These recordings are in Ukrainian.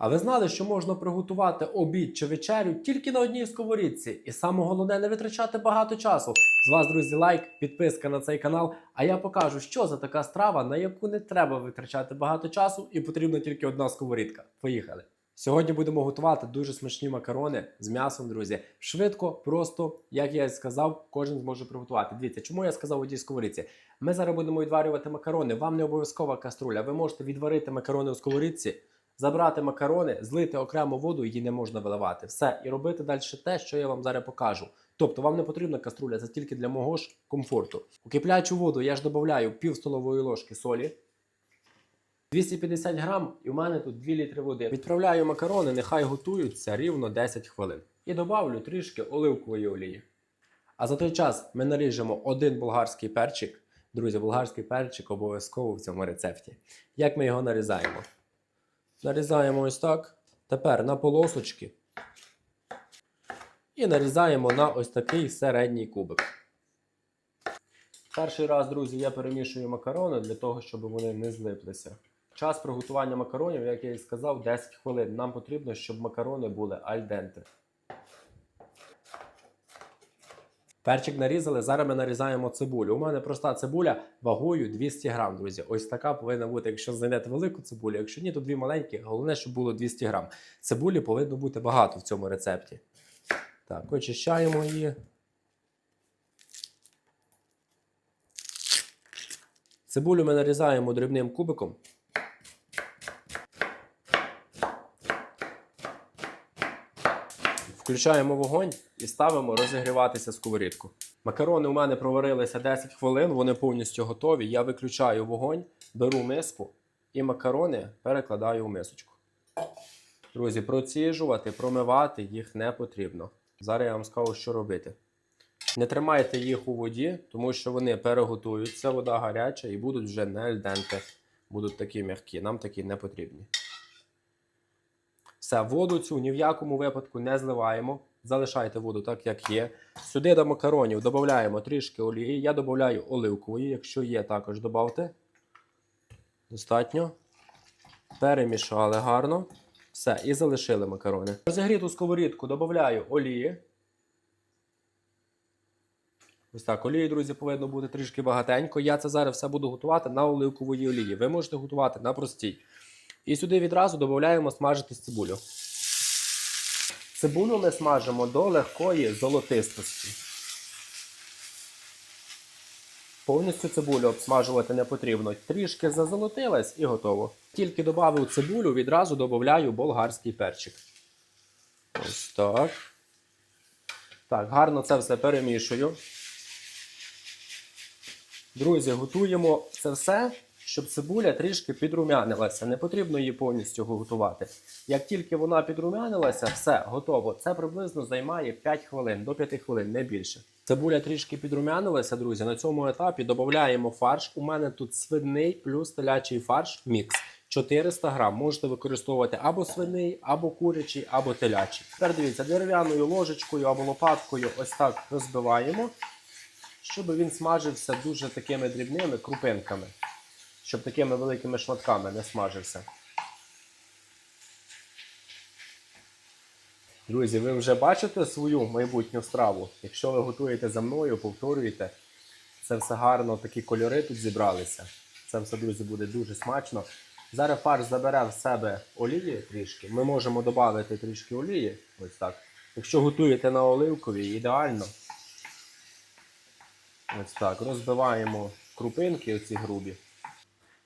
А ви знали, що можна приготувати обід чи вечерю тільки на одній сковорідці? І саме головне не витрачати багато часу. З вас, друзі, лайк, підписка на цей канал. А я покажу, що за така страва, на яку не треба витрачати багато часу, і потрібна тільки одна сковорідка. Поїхали! Сьогодні будемо готувати дуже смачні макарони з м'ясом, друзі. Швидко, просто, як я і сказав, кожен зможе приготувати. Дивіться, чому я сказав у тій сковорідці? Ми зараз будемо відварювати макарони. Вам не обов'язкова каструля. Ви можете відварити макарони у сковорідці, забрати макарони, злити окремо воду, її не можна виливати. Все, і робити далі те, що я вам зараз покажу. Тобто вам не потрібна каструля, це тільки для мого ж комфорту. У киплячу воду я ж додаю пів столової ложки солі. 250 грам, і в мене тут 2 літри води. Відправляю макарони, нехай готуються рівно 10 хвилин. І добавлю трішки оливкової олії. А за той час ми наріжемо один болгарський перчик. Друзі, болгарський перчик обов'язково в цьому рецепті. Як ми його нарізаємо? Нарізаємо ось так. Тепер на полосочки. І нарізаємо на ось такий середній кубик. Перший раз, друзі, я перемішую макарони для того, щоб вони не злиплися. Час приготування макаронів, як я і сказав, 10 хвилин. Нам потрібно, щоб макарони були аль Перчик нарізали, зараз ми нарізаємо цибулю. У мене проста цибуля вагою 200 грам, друзі. Ось така повинна бути, якщо знайдете велику цибулю. Якщо ні, то дві маленькі. Головне, щоб було 200 грам. Цибулі повинно бути багато в цьому рецепті. Так, очищаємо її. Цибулю ми нарізаємо дрібним кубиком. Включаємо вогонь і ставимо розігріватися сковорідку. Макарони у мене проварилися 10 хвилин, вони повністю готові. Я виключаю вогонь, беру миску і макарони перекладаю у мисочку. Друзі, проціжувати, промивати їх не потрібно. Зараз я вам скажу, що робити. Не тримайте їх у воді, тому що вони переготуються, вода гаряча і будуть вже не альденте, будуть такі м'які. Нам такі не потрібні. Все, воду цю ні в якому випадку не зливаємо. Залишайте воду так, як є. Сюди до макаронів додаємо трішки олії. Я додаю оливкової, якщо є, також додавте. Достатньо. Перемішали гарно. Все, і залишили макарони. Розігріту сковорідку додаю олії. Ось так, олії, друзі, повинно бути трішки багатенько. Я це зараз все буду готувати на оливковій олії. Ви можете готувати на простій. І сюди відразу додаємо смажити цибулю. Цибулю ми смажимо до легкої золотистості. Повністю цибулю обсмажувати не потрібно. Трішки зазолотилась і готово. Тільки додав цибулю, відразу додаю болгарський перчик. Ось так. Так, гарно це все перемішую. Друзі, готуємо це все, щоб цибуля трішки підрумянилася. Не потрібно її повністю готувати. Як тільки вона підрумянилася, все, готово. Це приблизно займає 5 хвилин, до 5 хвилин, не більше. Цибуля трішки підрумянилася, друзі. На цьому етапі додаємо фарш. У мене тут свиний плюс телячий фарш мікс. 400 грам. Можете використовувати або свиний, або курячий, або телячий. Тепер дивіться, дерев'яною ложечкою або лопаткою ось так розбиваємо, щоб він смажився дуже такими дрібними крупинками, щоб такими великими шматками не смажився. Друзі, ви вже бачите свою майбутню страву. Якщо ви готуєте за мною, повторюєте. Це все гарно, такі кольори тут зібралися. Це все, друзі, буде дуже смачно. Зараз фарш забере в себе олії трішки. Ми можемо додати трішки олії. Ось так. Якщо готуєте на оливковій, ідеально. Ось так. Розбиваємо крупинки, оці грубі.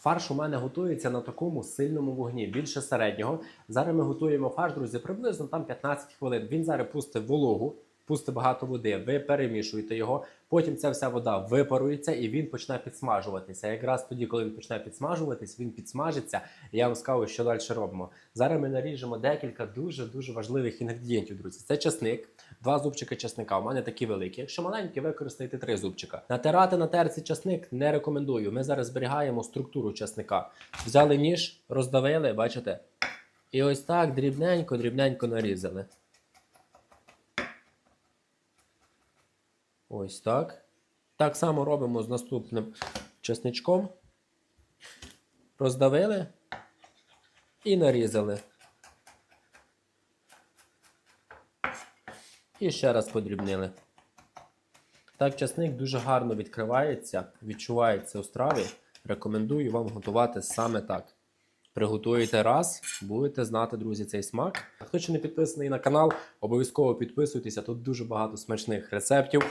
Фарш у мене готується на такому сильному вогні, більше середнього. Зараз ми готуємо фарш, друзі, приблизно там 15 хвилин. Він зараз пустить вологу, пустить багато води, ви перемішуєте його. Потім ця вся вода випарується і він почне підсмажуватися. Якраз тоді, коли він почне підсмажуватись, він підсмажиться. І я вам скажу, що далі робимо. Зараз ми наріжемо декілька дуже дуже важливих інгредієнтів, друзі. Це часник, два зубчики часника. У мене такі великі. Якщо маленькі, використайте три зубчика. Натирати на терці часник не рекомендую. Ми зараз зберігаємо структуру часника. Взяли ніж, роздавили, бачите? І ось так дрібненько, дрібненько нарізали. Ось так. Так само робимо з наступним чесничком. Роздавили і нарізали. І ще раз подрібнили. Так, часник дуже гарно відкривається, відчувається у страві. Рекомендую вам готувати саме так. Приготуєте раз, будете знати, друзі, цей смак. Хто ще не підписаний на канал, обов'язково підписуйтеся. Тут дуже багато смачних рецептів.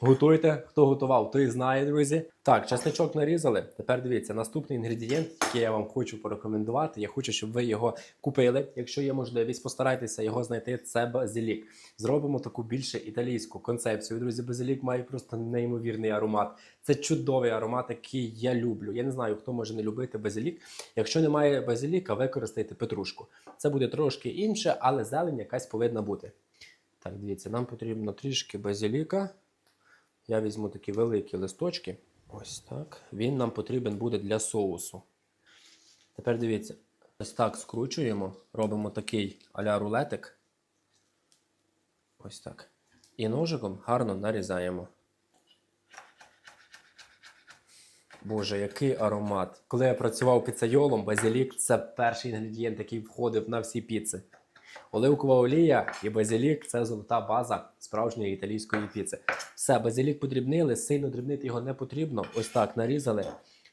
Готуйте, хто готував, той знає, друзі. Так, часничок нарізали. Тепер дивіться, наступний інгредієнт, який я вам хочу порекомендувати. Я хочу, щоб ви його купили. Якщо є можливість, постарайтеся його знайти. Це базилік. Зробимо таку більше італійську концепцію. Друзі, базилік має просто неймовірний аромат. Це чудовий аромат, який я люблю. Я не знаю, хто може не любити базилік. Якщо немає базиліка, використайте петрушку. Це буде трошки інше, але зелень якась повинна бути. Так, дивіться, нам потрібно трішки базиліка. Я візьму такі великі листочки. Ось так. Він нам потрібен буде для соусу. Тепер дивіться, ось так скручуємо, робимо такий а-ля рулетик. Ось так. І ножиком гарно нарізаємо. Боже, який аромат. Коли я працював піцейолом, базилік це перший інгредієнт, який входив на всі піци. Оливкова олія і базилік це золота база справжньої італійської піци. Все, базилік подрібнили, сильно дрібнити його не потрібно. Ось так нарізали.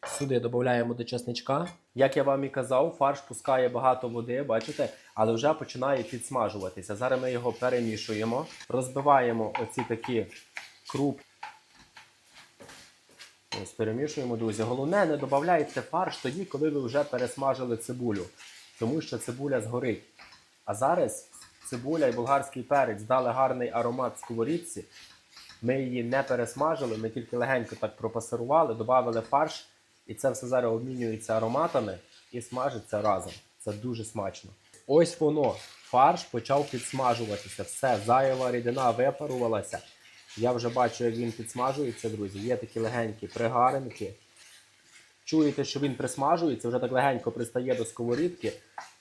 Сюди додаємо до чесничка. Як я вам і казав, фарш пускає багато води, бачите, але вже починає підсмажуватися. Зараз ми його перемішуємо, розбиваємо оці такі круп. Ось перемішуємо, друзі. Головне, не додавайте фарш тоді, коли ви вже пересмажили цибулю, тому що цибуля згорить. А зараз цибуля і болгарський перець дали гарний аромат сковорідці. Ми її не пересмажили, ми тільки легенько так пропасирували, додали фарш, і це все зараз обмінюється ароматами і смажиться разом. Це дуже смачно. Ось воно. Фарш почав підсмажуватися. Все, зайва рідина випарувалася. Я вже бачу, як він підсмажується, друзі. Є такі легенькі пригаринки. Чуєте, що він присмажується, вже так легенько пристає до сковорідки.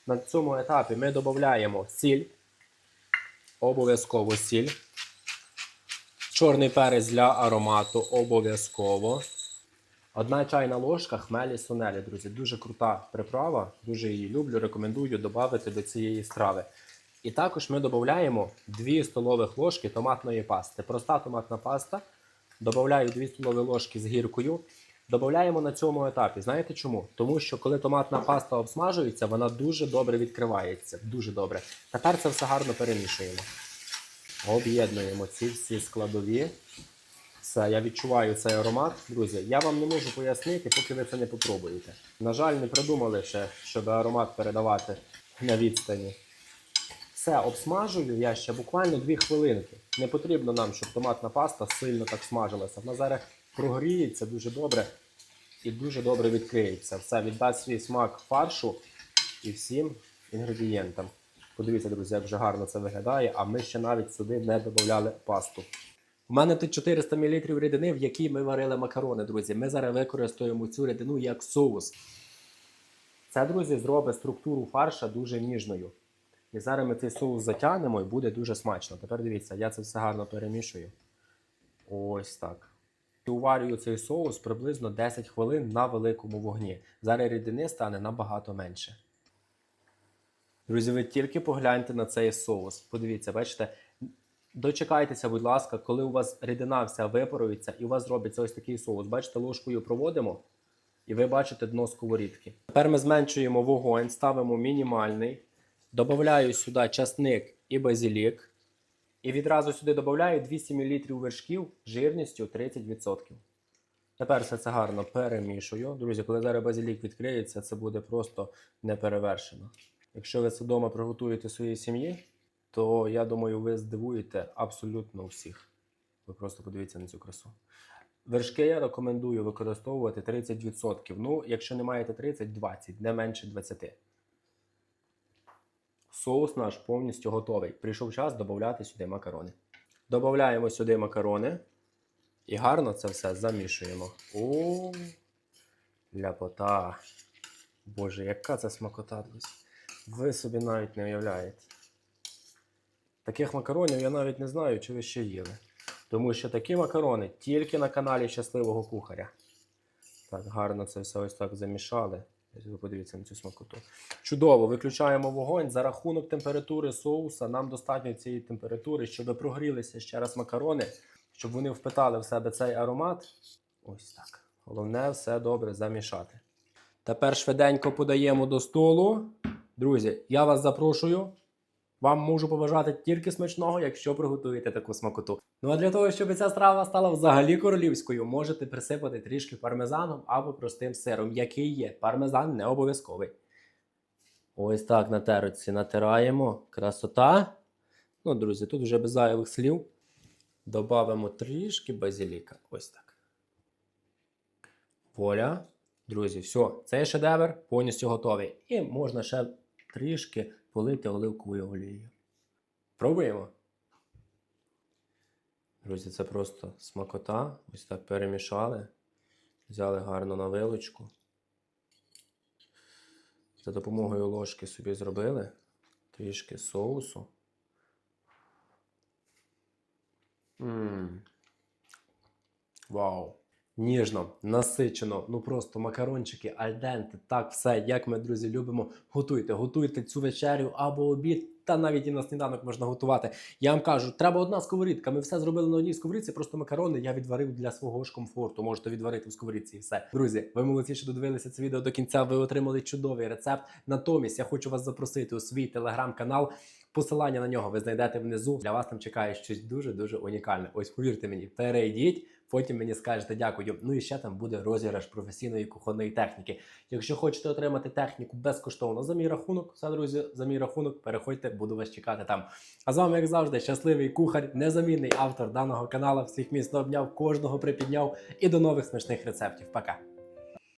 На цьому етапі ми додаємо сіль. Обов'язково сіль. Чорний перець для аромату обов'язково. Одна чайна ложка хмелі сунелі, друзі. Дуже крута приправа, дуже її люблю. Рекомендую додати до цієї страви. І також ми додаємо 2 столових ложки томатної пасти. Проста томатна паста. Додаю 2 столові ложки з гіркою. Додаємо на цьому етапі. Знаєте чому? Тому що коли томатна паста обсмажується, вона дуже добре відкривається. Дуже добре. Тепер це все гарно перемішуємо. Об'єднуємо ці всі складові. Все, я відчуваю цей аромат. Друзі, я вам не можу пояснити, поки ви це не попробуєте. На жаль, не придумали ще, щоб аромат передавати на відстані. Все, обсмажую я ще буквально 2 хвилинки. Не потрібно нам, щоб томатна паста сильно так смажилася. Вона зараз прогріється дуже добре і дуже добре відкриється. Все, віддасть свій смак фаршу і всім інгредієнтам. Подивіться, друзі, як вже гарно це виглядає, а ми ще навіть сюди не додавали пасту. У мене тут 400 мл рідини, в якій ми варили макарони, друзі. Ми зараз використовуємо цю рідину як соус. Це, друзі, зробить структуру фарша дуже ніжною. І зараз ми цей соус затягнемо і буде дуже смачно. Тепер дивіться, я це все гарно перемішую. Ось так. І уварюю цей соус приблизно 10 хвилин на великому вогні. Зараз рідини стане набагато менше. Друзі, ви тільки погляньте на цей соус. Подивіться, бачите, дочекайтеся, будь ласка, коли у вас рідина вся випарується і у вас зробиться ось такий соус. Бачите, ложкою проводимо, і ви бачите дно сковорідки. Тепер ми зменшуємо вогонь, ставимо мінімальний. Добавляю сюди часник і базилік. І відразу сюди додаю 200 мл вершків жирністю 30%. Тепер все це гарно перемішую. Друзі, коли зараз базилік відкриється, це буде просто неперевершено. Якщо ви це вдома приготуєте своїй сім'ї, то я думаю, ви здивуєте абсолютно всіх. Ви просто подивіться на цю красу. Вершки я рекомендую використовувати 30%. Ну, якщо не маєте 30, 20, не менше 20. Соус наш повністю готовий. Прийшов час додати сюди макарони. Додаємо сюди макарони і гарно це все замішуємо. О, ляпота. Боже, яка це смакота. Ви собі навіть не уявляєте. Таких макаронів я навіть не знаю, чи ви ще їли. Тому що такі макарони тільки на каналі Щасливого кухаря. Так, гарно це все ось так замішали. Ви подивіться на цю смакоту. Чудово, виключаємо вогонь. За рахунок температури соуса нам достатньо цієї температури, щоб прогрілися ще раз макарони, щоб вони впитали в себе цей аромат. Ось так. Головне все добре замішати. Тепер швиденько подаємо до столу. Друзі, я вас запрошую. Вам можу побажати тільки смачного, якщо приготуєте таку смакоту. Ну а для того, щоб ця страва стала взагалі королівською, можете присипати трішки пармезаном або простим сиром, який є. Пармезан не обов'язковий. Ось так на терці натираємо. Красота. Ну, друзі, тут вже без зайвих слів. Добавимо трішки базиліка. Ось так. Воля. Друзі, все, цей шедевр повністю готовий. І можна ще трішки полити оливковою олією. Пробуємо. Друзі, це просто смакота. Ось так перемішали. Взяли гарно на вилочку. За допомогою ложки собі зробили трішки соусу. Мм. Вау! Ніжно, насичено, ну просто макарончики, альденти, так все, як ми, друзі, любимо. Готуйте, готуйте цю вечерю або обід, та навіть і на сніданок можна готувати. Я вам кажу, треба одна сковорідка. Ми все зробили на одній сковорідці, просто макарони я відварив для свого ж комфорту. Можете відварити в сковорідці і все. Друзі, ви молодці, що додивилися це відео до кінця. Ви отримали чудовий рецепт. Натомість я хочу вас запросити у свій телеграм-канал. Посилання на нього ви знайдете внизу. Для вас там чекає щось дуже дуже унікальне. Ось повірте мені, перейдіть. Потім мені скажете дякую. Ну і ще там буде розіграш професійної кухонної техніки. Якщо хочете отримати техніку безкоштовно за мій рахунок, все друзі, за мій рахунок, переходьте, буду вас чекати там. А з вами, як завжди, щасливий кухар, незамінний автор даного каналу. Всіх міцно обняв, кожного припідняв і до нових смачних рецептів. Пока.